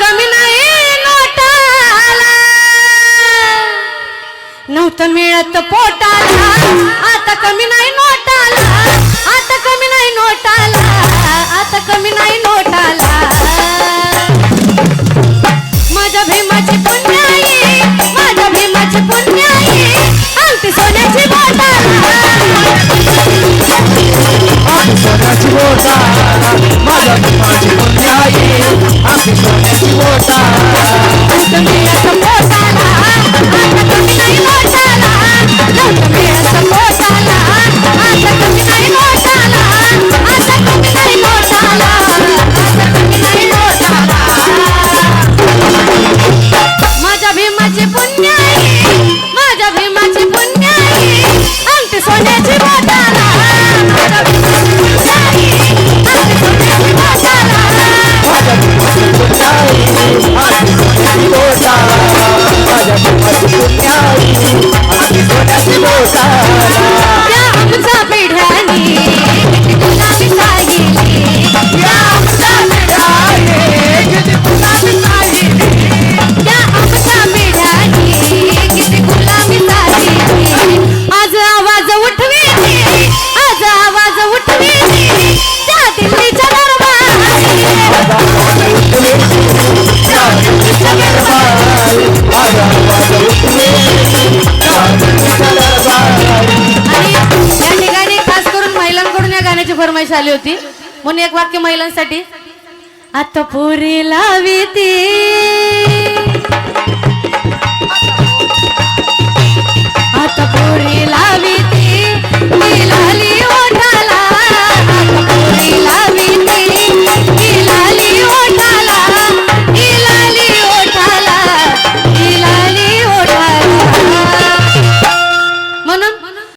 कमी नाही नव्हतं मिळत पोटाला. आता कमी नाही फरमाईश आली होती. म्हणून एक वाक्य महिलांसाठी आता पुरी लावी ती.